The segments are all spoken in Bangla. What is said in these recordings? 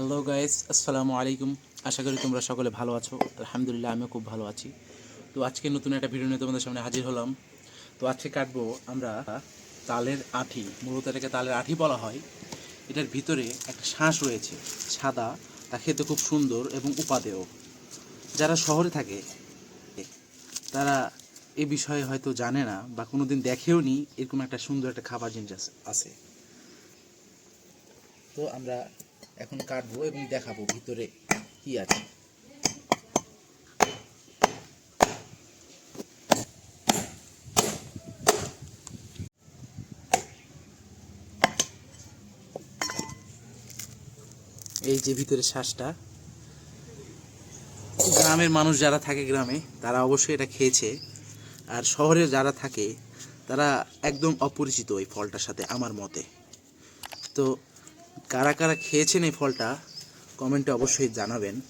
হ্যালো গাইস আসসালামু আলাইকুম আশা করি তোমরা সকলে ভালো আছো। আলহামদুলিল্লাহ, আমিও খুব ভালো আছি। তো আজকে নতুন একটা ভিডিও নিয়ে তোমাদের সামনে হাজির হলাম। তো আজকে কাটবো আমরা তালের আঠি। মূলত এটাকে তালের আঠি বলা হয়। এটার ভিতরে একটা শ্বাস রয়েছে, সাদা। তা খেতে খুব সুন্দর এবং উপাদেয়। যারা শহরে থাকে, তারা এ বিষয়ে হয়তো জানে না বা কোনো দিন দেখেও নি এরকম একটা সুন্দর একটা খাবার জিনিস আছে। তো আমরা এখন কাটবো এবং দেখাবো ভিতরে কি আছে। এই যে ভিতরে শ্বাসটা, গ্রামের মানুষ যারা থাকে গ্রামে, তারা অবশ্যই এটা খেয়েছে। আর শহরে যারা থাকে, তারা একদম অপরিচিত এই ফলটার সাথে আমার মতে। তো কারা কারা খেয়েছেন এই ফলটা, কমেন্টে অবশ্যই জানাবেন।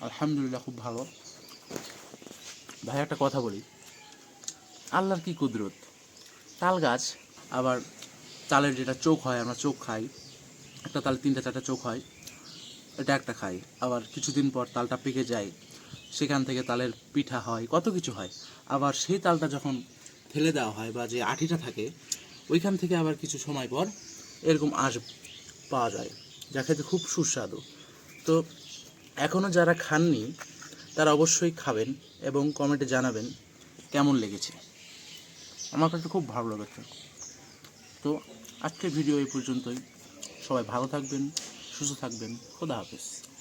আলহামদুলিল্লাহ, খুব ভালো। ভাই, একটা কথা বলি। আল্লাহর কি কুদরত? তাল গাছ, আবার তালের যেটা চোখ হয়, আমরা চোখ খাই। একটা তাল তিনটা, চারটা চোখ হয়, এটা একটা খাই। আবার কিছুদিন পর তালটা পেকে যায়, সেখান থেকে তালের পিঠা হয়, কত কিছু হয়। আবার সেই তালটা যখন ফেলে দেওয়া হয় বা যে আঠিটা থাকে ওইখান থেকে আবার কিছু সময় পর এরকম আঁশ পাওয়া যায়। যা খেতে খুব সুস্বাদু। তো এখনও যারা খাননি, তারা অবশ্যই খাবেন এবং কমেন্টে জানাবেন কেমন লেগেছে। আমার কাছে খুব ভালো লেগেছে। তো আজকের ভিডিও এই পর্যন্তই। সবাই ভালো থাকবেন, সুস্থ থাকবেন। খোদা হাফেজ।